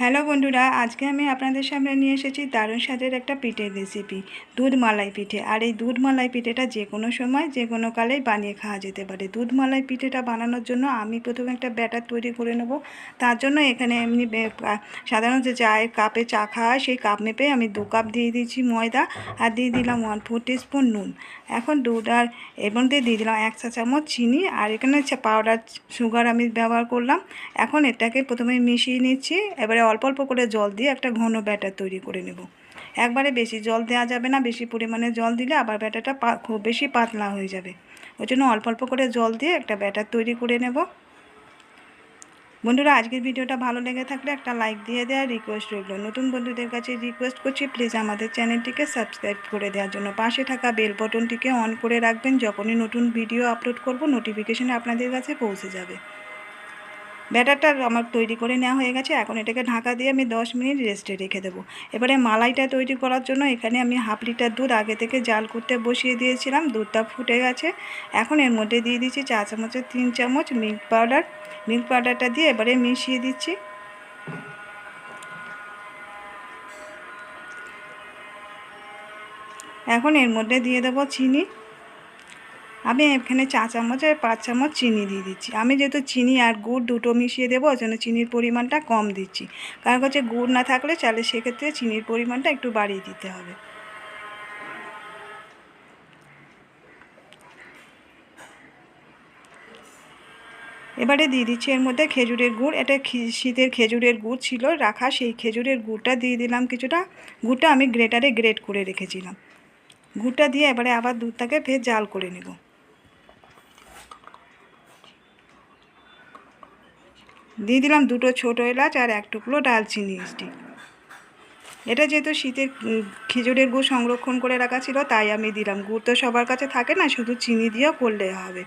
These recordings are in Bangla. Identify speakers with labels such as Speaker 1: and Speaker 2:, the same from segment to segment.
Speaker 1: হ্যালো বন্ধুরা, আজকে আমি আপনাদের সামনে নিয়ে এসেছি দারুণ স্বাদের একটা পিঠের রেসিপি দুধ মালাই পিঠে। আর এই দুধ মালাই পিঠেটা যে কোনো সময়, যে কোনো কালেই বানিয়ে খাওয়া যেতে পারে। দুধ মালাই পিঠেটা বানানোর জন্য আমি প্রথমে একটা ব্যাটার তৈরি করে নেব। তার জন্য এখানে এমনি সাধারণত যে চায়ের কাপে চা খাওয়া সেই কাপ মেপে আমি দু কাপ দিয়ে দিয়েছি ময়দা আর দিয়ে দিলাম ওয়ান ফোর স্পুন নুন। এখন দুধ আর এর মধ্যে দিয়ে দিলাম এক চা চামচ চিনি আর এখানে পাউডার সুগার আমি ব্যবহার করলাম। এখন এটাকে প্রথমে মিশিয়ে নিচ্ছি, এবারে অল্প অল্প করে জল দিয়ে একটা ঘন ব্যাটার তৈরি করে নেব। একবারে বেশি জল দেওয়া যাবে না, বেশি পরিমাণে জল দিলে আবার ব্যাটারটা খুব বেশি পাতলা হয়ে যাবে। ওই জন্য অল্প অল্প করে জল দিয়ে একটা ব্যাটার তৈরি করে নেব। বন্ধুরা, আজকের ভিডিওটা ভালো লেগে থাকলে একটা লাইক দিয়ে দেওয়ার রিকোয়েস্ট রইল। নতুন বন্ধুদের কাছে রিকোয়েস্ট করছি প্লিজ আমাদের চ্যানেলটিকে সাবস্ক্রাইব করে দেওয়ার জন্য। পাশে থাকা বেল বটনটিকে অন করে রাখবেন, যখনই নতুন ভিডিও আপলোড করব নোটিফিকেশন আপনাদের কাছে পৌঁছে যাবে। ব্যাটারটা আমার তৈরি করে নেওয়া হয়ে গেছে। এখন এটাকে ঢাকা দিয়ে আমি দশ মিনিট রেস্টে রেখে দেবো। এবারে মালাইটা তৈরি করার জন্য এখানে আমি হাফ লিটার দুধ আগে থেকে জাল করতে বসিয়ে দিয়েছিলাম। দুধটা ফুটে গেছে। এখন এর মধ্যে দিয়ে দিচ্ছি চা চামচের তিন চামচ মিল্ক পাউডার। মিল্ক পাউডারটা দিয়ে এবারে মিশিয়ে দিচ্ছি। এখন এর মধ্যে দিয়ে দেবো চিনি। আমি এখানে চা চামচ আর পাঁচ চামচ চিনি দিয়ে দিচ্ছি। আমি যেহেতু চিনি আর গুড় দুটো মিশিয়ে দেবো, ওই জন্য চিনির পরিমাণটা কম দিচ্ছি। কারণ হচ্ছে গুড় না থাকলে চালে সেক্ষেত্রে চিনির পরিমাণটা একটু বাড়িয়ে দিতে হবে। এবারে দিয়ে দিচ্ছি এর মধ্যে খেজুরের গুড়। এটা শীতের খেজুরের গুড় ছিল, রাখা সেই খেজুরের গুড়টা দিয়ে দিলাম কিছুটা। গুড়টা আমি গ্রেটারে গ্রেট করে রেখেছিলাম। গুড়টা দিয়ে এবারে আবার দুধটাকে ফের জাল করে নেব। দিয়ে দিলাম দুটো ছোটো এলাচ আর এক টুকরো ডালচিনি স্টিক এটা যেহেতু শীতের খেজুরের গুড় সংরক্ষণ করে রাখা ছিল, তাই আমি দিলাম। গুড় তো সবার কাছে থাকে না, শুধু চিনি দিয়েও করলে হবে।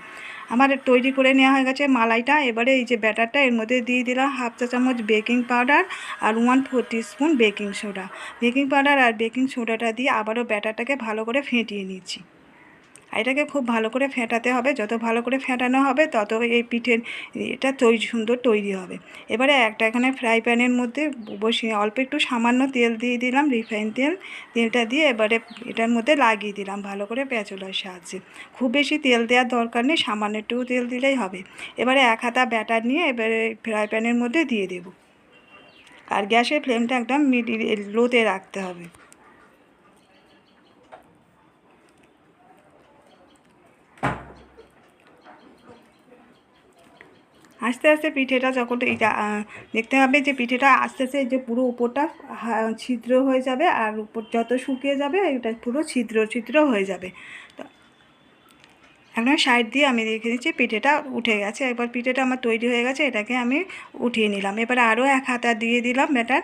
Speaker 1: আমার তৈরি করে নেওয়া হয়ে গেছে মালাইটা। এবারে এই যে ব্যাটারটা, এর মধ্যে দিয়ে দিলাম হাফ চা চামচ বেকিং পাউডার আর one four spoon baking soda. Baking powder আর বেকিং সোডাটা দিয়ে আবারও ব্যাটারটাকে ভালো করে ফেটিয়ে নিচ্ছি। এটাকে খুব ভালো করে ফেটাতে হবে। যত ভালো করে ফেটানো হবে, তত এই পিঠের এটা তৈরি সুন্দর তৈরি হবে। এবারে একটা এখানে ফ্রাই প্যানের মধ্যে বসিয়ে অল্প একটু সামান্য তেল দিয়ে দিলাম রিফাইন তেল। তেলটা দিয়ে এবারে এটার মধ্যে লাগিয়ে দিলাম ভালো করে পেঁচলার সাহায্যে। খুব বেশি তেল দেওয়ার দরকার নেই, সামান্য একটু তেল দিলেই হবে। এবারে এক হাতা ব্যাটার নিয়ে এবারে ফ্রাই প্যানের মধ্যে দিয়ে দেব। আর গ্যাসের ফ্লেমটা একদম মিডিল লোতে রাখতে হবে। আস্তে আস্তে পিঠেটা যখন এটা দেখতে হবে যে পিঠেটা আস্তে আস্তে যে পুরো উপরটা ছিদ্র হয়ে যাবে আর উপর যত শুকিয়ে যাবে এটা পুরো ছিদ্র ছিদ্র হয়ে যাবে। তো এখন সাইড দিয়ে আমি রেখে দিচ্ছি, পিঠেটা উঠে গেছে। এবার পিঠেটা আমার তৈরি হয়ে গেছে, এটাকে আমি উঠিয়ে নিলাম। এবার আরও এক হাতা দিয়ে দিলাম ব্যাটার।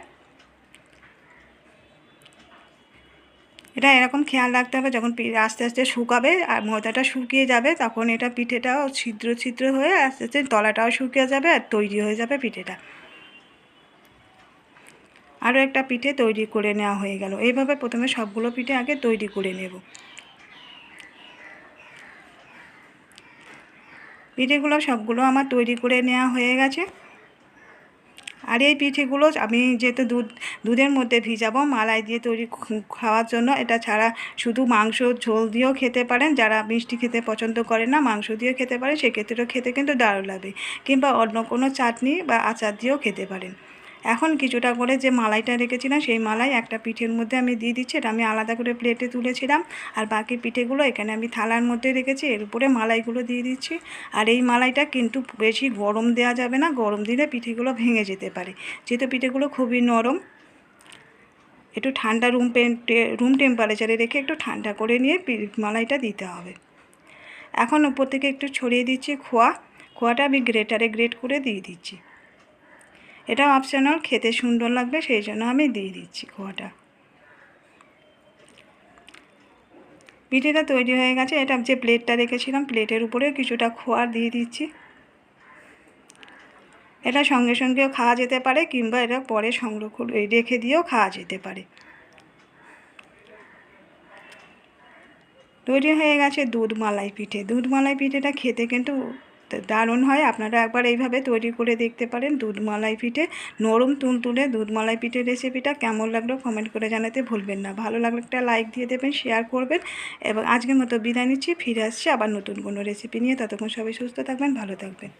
Speaker 1: এটা এরকম খেয়াল রাখতে হবে যখন আস্তে আস্তে শুকাবে আর ময়দাটা শুকিয়ে যাবে, তখন এটা পিঠেটাও ছিদ্র ছিদ্র হয়ে আস্তে আস্তে তলাটাও শুকিয়ে যাবে আর তৈরি হয়ে যাবে পিঠেটা। আরও একটা পিঠে তৈরি করে নেওয়া হয়ে গেল। এইভাবে প্রথমে সবগুলো পিঠে আগে তৈরি করে নেব। পিঠেগুলো সবগুলো আমার তৈরি করে নেওয়া হয়ে গেছে। আর এই পিঠেগুলো আমি যেহেতু দুধ, দুধের মধ্যে ভিজাবো, মালাই দিয়ে তৈরি খাওয়ার জন্য, এটা ছাড়া শুধু মাংস ঝোল দিয়েও খেতে পারেন। যারা মিষ্টি খেতে পছন্দ করে না, মাংস দিয়েও খেতে পারেন। সেক্ষেত্রেও খেতে কিন্তু দারুণ লাগে। কিংবা অন্য কোনো চাটনি বা আচার দিয়েও খেতে পারেন। এখন কিছুটা করে যে মালাইটা রেখেছিলাম, সেই মালাই একটা পিঠের মধ্যে আমি দিয়ে দিচ্ছি। এটা আমি আলাদা করে প্লেটে তুলেছিলাম। আর বাকি পিঠেগুলো এখানে আমি থালার মধ্যে রেখেছি। এর উপরে মালাইগুলো দিয়ে দিচ্ছি। আর এই মালাইটা কিন্তু বেশি গরম দেওয়া যাবে না। গরম দিলে পিঠেগুলো ভেঙে যেতে পারে। যেহেতু পিঠেগুলো খুবই নরম, একটু ঠান্ডা রুম রুম টেম্পারেচারে রেখে একটু ঠান্ডা করে নিয়ে মালাইটা দিতে হবে। এখন উপর থেকে একটু ছড়িয়ে দিচ্ছি খোয়া। খোয়াটা আমি গ্রেটারে গ্রেট করে দিয়ে দিচ্ছি। এটা অপশনাল খেতে সুন্দর লাগবে, সেই জন্য আমি দিয়ে দিচ্ছি খোয়াটা। পিঠেটা তৈরি হয়ে গেছে, এটা যে প্লেটটা রেখেছিলাম প্লেটের উপরে কিছুটা খোয়া দিয়ে দিচ্ছি। এটা সঙ্গে সঙ্গেও খাওয়া যেতে পারে, কিংবা এটা পরে সংরক্ষণ রেখে দিয়েও খাওয়া যেতে পারে। তৈরি হয়ে গেছে দুধ মালাই পিঠে। দুধ মালাই পিঠেটা খেতে কিন্তু দারুণ হয়। আপনারা একবার এইভাবে তৈরি করে দেখতে পারেন দুধ মালাই পিঠে। নরম তুলতুলে দুধ মালাই পিঠে রেসিপিটা কেমন লাগল কমেন্ট করে জানাতে ভুলবেন না। ভালো লাগলে একটা লাইক দিয়ে দেবেন শেয়ার করবেন এবং আজকের মতো বিদায় নিচ্ছি। ফিরে আসছি আবার নতুন কোনো রেসিপি নিয়ে। ততক্ষণ সবাই সুস্থ থাকবেন, ভালো থাকবেন।